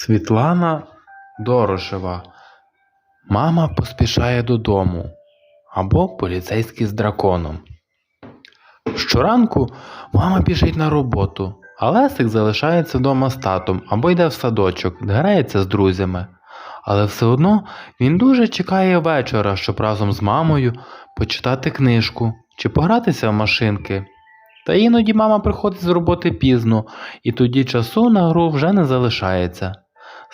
Світлана Дорошева. Мама поспішає додому. Або поліцейський з драконом. Щоранку мама біжить на роботу, а Лесик залишається вдома з татом або йде в садочок, грається з друзями. Але все одно він дуже чекає вечора, щоб разом з мамою почитати книжку чи погратися в машинки. Та іноді мама приходить з роботи пізно, і тоді часу на гру вже не залишається.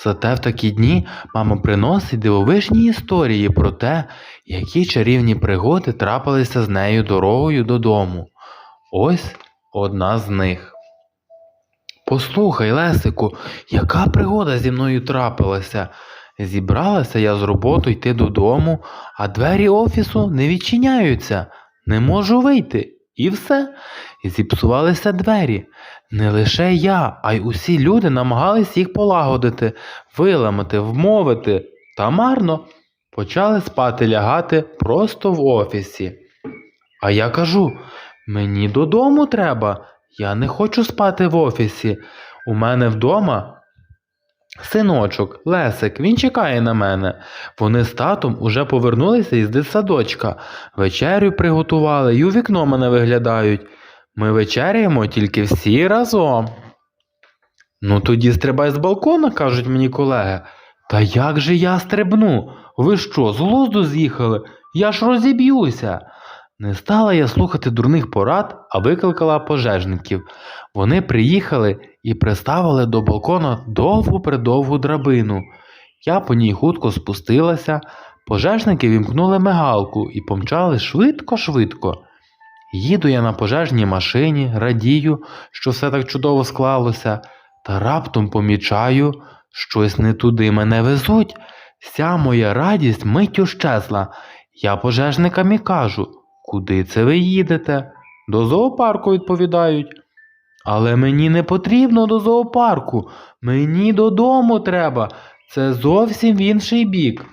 Зате в такі дні мама приносить дивовижні історії про те, які чарівні пригоди трапилися з нею дорогою додому. Ось одна з них. Послухай, Лесику, яка пригода зі мною трапилася? Зібралася я з роботи йти додому, а двері офісу не відчиняються. Не можу вийти. І все. Зіпсувалися двері. Не лише я, а й усі люди намагались їх полагодити, виламати, вмовити. Та марно почали спати лягати просто в офісі. А я кажу: мені додому треба. Я не хочу спати в офісі. У мене вдома синочок, Лесик, він чекає на мене. Вони з татом уже повернулися із дитсадочка. Вечерю приготували і у вікно мене виглядають. Ми вечеряємо тільки всі разом. Ну тоді стрибай з балкона, кажуть мені колеги. Та як же я стрибну? Ви що, з глузду з'їхали? Я ж розіб'юся. Не стала я слухати дурних порад, а викликала пожежників. Вони приїхали і приставили до балкона довгу-придовгу драбину. Я по ній хутко спустилася, пожежники вімкнули мигалку і помчали швидко-швидко. Їду я на пожежній машині, радію, що все так чудово склалося, та раптом помічаю, щось не туди мене везуть. Вся моя радість миттю щезла. Я пожежникам і кажу, куди це ви їдете? До зоопарку відповідають. Але мені не потрібно до зоопарку, мені додому треба. Це зовсім в інший бік.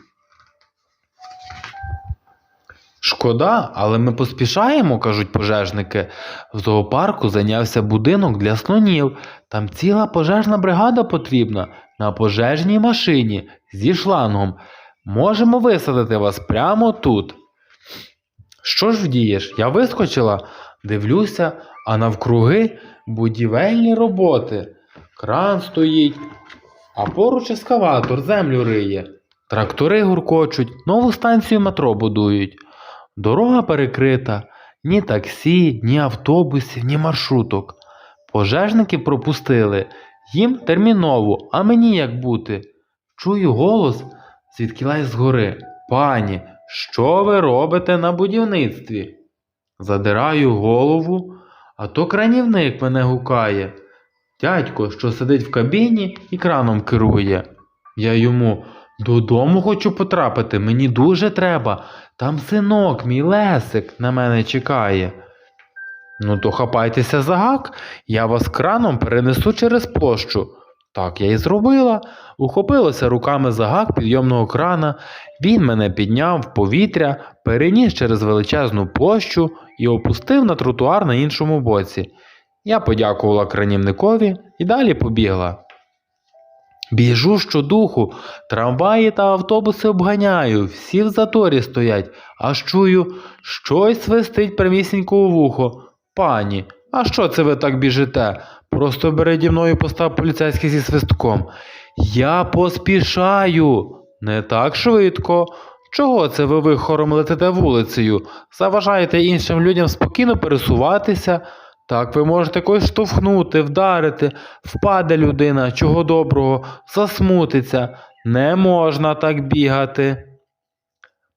Шкода, але ми поспішаємо, кажуть пожежники. В зоопарку зайнявся будинок для слонів. Там ціла пожежна бригада потрібна на пожежній машині зі шлангом. Можемо висадити вас прямо тут. Що ж вдієш? Я вискочила, дивлюся, а навкруги будівельні роботи. Кран стоїть, а поруч ескаватор землю риє. Трактори гуркочуть, нову станцію метро будують. Дорога перекрита, ні таксі, ні автобусів, ні маршруток. Пожежники пропустили. Їм терміново, а мені як бути? Чую голос звідкілась згори. Пані, що ви робите на будівництві? Задираю голову, а то кранівник мене гукає. Дядько, що сидить в кабіні і краном керує. Я йому додому хочу потрапити, мені дуже треба. Там синок, мій Лесик, на мене чекає. Ну, то хапайтеся за гак, я вас краном перенесу через площу. Так я і зробила. Ухопилася руками за гак підйомного крана, він мене підняв в повітря, переніс через величезну площу і опустив на тротуар на іншому боці. Я подякувала кранівникові і далі побігла. Біжу щодуху, трамваї та автобуси обганяю, всі в заторі стоять, аж чую, щось свистить прямісінько у вухо. Пані, а що це ви так біжите? Просто переді мною постав поліцейський зі свистком. Я поспішаю. Не так швидко. Чого це ви вихором летите вулицею? Заважаєте іншим людям спокійно пересуватися? Так ви можете когось штовхнути, вдарити, впаде людина, чого доброго, засмутиться. Не можна так бігати.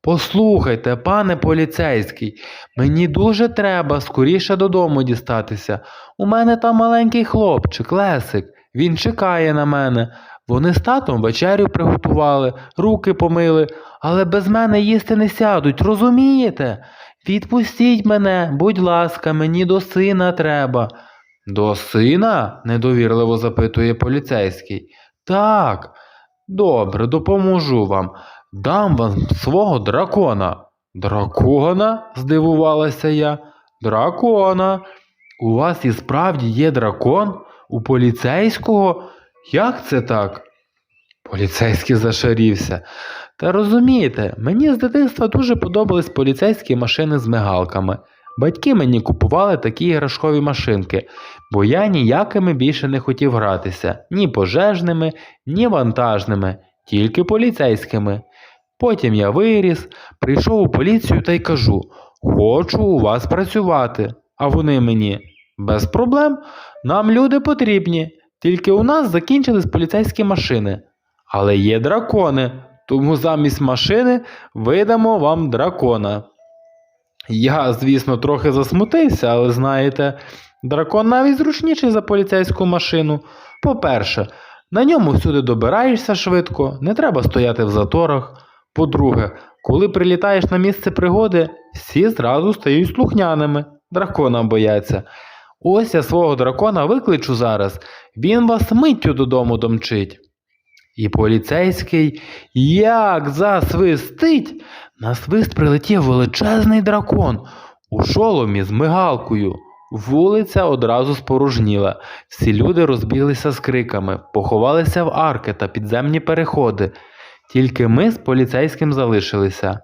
Послухайте, пане поліцейський, мені дуже треба скоріше додому дістатися. У мене там маленький хлопчик, Лесик. Він чекає на мене. Вони з татом вечерю приготували, руки помили, але без мене їсти не сядуть, розумієте? Відпустіть мене, будь ласка, мені до сина треба. До сина? недовірливо запитує поліцейський. Так, добре, допоможу вам. Дам вам свого дракона. Дракона? здивувалася я. Дракона. У вас і справді є дракон? У поліцейського? Як це так? Поліцейський зашарівся. Та розумієте, мені з дитинства дуже подобались поліцейські машини з мигалками. Батьки мені купували такі іграшкові машинки, бо я ніякими більше не хотів гратися, ні пожежними, ні вантажними, тільки поліцейськими. Потім я виріс, прийшов у поліцію та й кажу: Хочу у вас працювати. А вони мені без проблем, нам люди потрібні, тільки у нас закінчились поліцейські машини. Але є дракони, тому замість машини видамо вам дракона. Я, звісно, трохи засмутився, але знаєте, дракон навіть зручніший за поліцейську машину. По-перше, на ньому всюди добираєшся швидко, не треба стояти в заторах. По-друге, коли прилітаєш на місце пригоди, всі зразу стають слухняними, дракона бояться. Ось я свого дракона викличу зараз, він вас миттю додому домчить. І поліцейський як засвистить, на свист прилетів величезний дракон у шоломі з мигалкою. Вулиця одразу спорожніла, всі люди розбіглися з криками, поховалися в арки та підземні переходи. Тільки ми з поліцейським залишилися.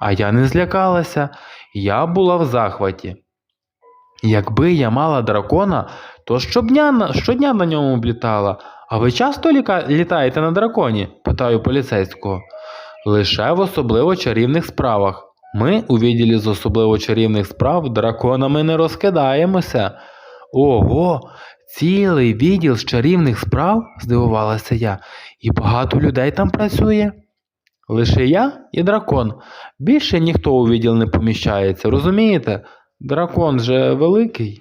А я не злякалася, я була в захваті. Якби я мала дракона, то щодня, щодня на ньому б літала. А ви часто ліка... літаєте на драконі? питаю поліцейського. Лише в особливо чарівних справах. Ми у відділі з особливо чарівних справ драконами не розкидаємося. Ого, цілий відділ з чарівних справ? здивувалася я, і багато людей там працює. Лише я і дракон. Більше ніхто у відділ не поміщається, розумієте? Дракон же великий.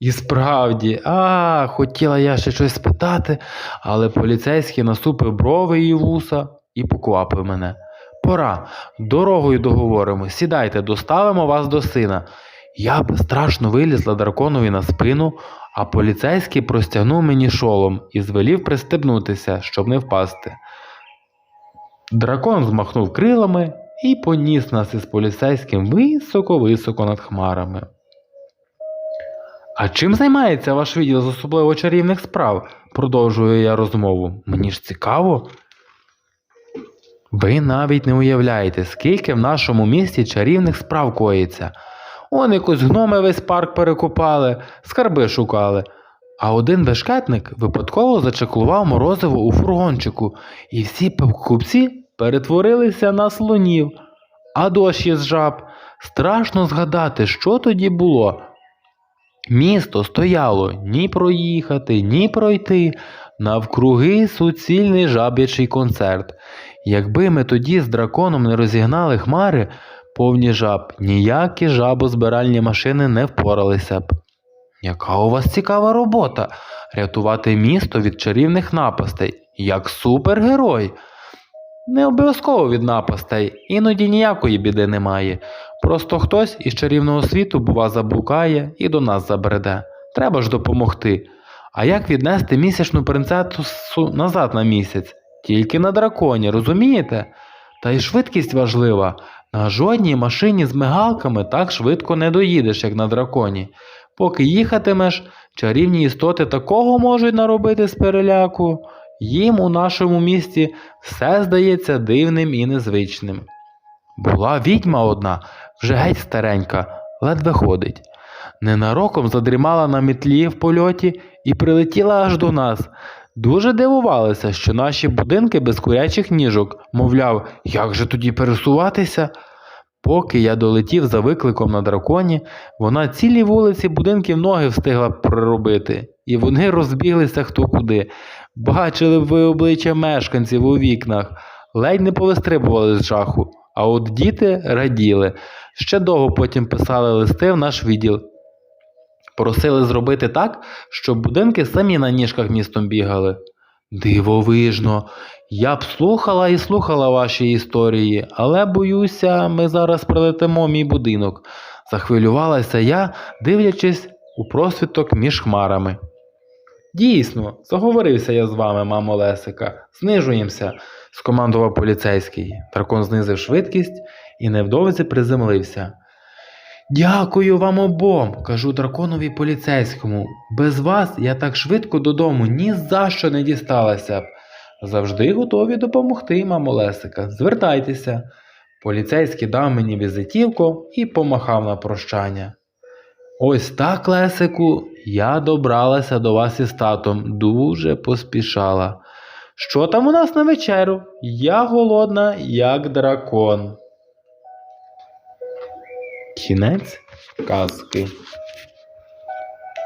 І справді, а, хотіла я ще щось спитати, але поліцейський насупив брови і вуса і поквапив мене. Пора, дорогою договоримо, сідайте, доставимо вас до сина. Я безстрашно вилізла драконові на спину, а поліцейський простягнув мені шолом і звелів пристебнутися, щоб не впасти. Дракон змахнув крилами і поніс нас із поліцейським високо-високо над хмарами. А чим займається ваш відділ з особливо чарівних справ? продовжую я розмову. Мені ж цікаво. Ви навіть не уявляєте, скільки в нашому місті чарівних справ коїться. Он якось гноми весь парк перекопали, скарби шукали. А один бешкетник випадково зачеклував морозиво у фургончику, і всі покупці перетворилися на слонів. А дощ із жаб. Страшно згадати, що тоді було. Місто стояло ні проїхати, ні пройти, навкруги суцільний жаб'ячий концерт. Якби ми тоді з драконом не розігнали хмари, повні жаб, ніякі жабозбиральні машини не впоралися б. Яка у вас цікава робота рятувати місто від чарівних напастей, як супергерой. Не обов'язково від напастей, іноді ніякої біди немає. Просто хтось із чарівного світу, бува, заблукає і до нас забреде. Треба ж допомогти. А як віднести місячну принцесу назад на місяць? Тільки на драконі, розумієте? Та й швидкість важлива. На жодній машині з мигалками так швидко не доїдеш, як на драконі. Поки їхатимеш, чарівні істоти такого можуть наробити з переляку. Їм у нашому місті все здається дивним і незвичним. Була відьма одна, вже геть старенька, ледве ходить. Ненароком задрімала на мітлі в польоті і прилетіла аж до нас. Дуже дивувалися, що наші будинки без курячих ніжок, мовляв, як же тоді пересуватися? Поки я долетів за викликом на драконі, вона цілі вулиці будинків ноги встигла проробити, і вони розбіглися хто куди. Бачили б ви обличчя мешканців у вікнах, ледь не повистрибували з жаху. А от діти раділи. Ще довго потім писали листи в наш відділ. Просили зробити так, щоб будинки самі на ніжках містом бігали. Дивовижно. Я б слухала і слухала ваші історії, але боюся, ми зараз прилетимо мій будинок. Захвилювалася я, дивлячись у просвіток між хмарами. Дійсно, заговорився я з вами, мамо Лесика. Знижуємося, скомандував поліцейський. Дракон знизив швидкість і невдовзі приземлився. Дякую вам обом, кажу драконові поліцейському. Без вас я так швидко додому ні за що не дісталася б. Завжди готові допомогти, мамо Лесика. Звертайтеся. Поліцейський дав мені візитівку і помахав на прощання. Ось так, Лесику, я добралася до вас із татом, дуже поспішала. Що там у нас на вечерю? Я голодна, як дракон. Кінець казки.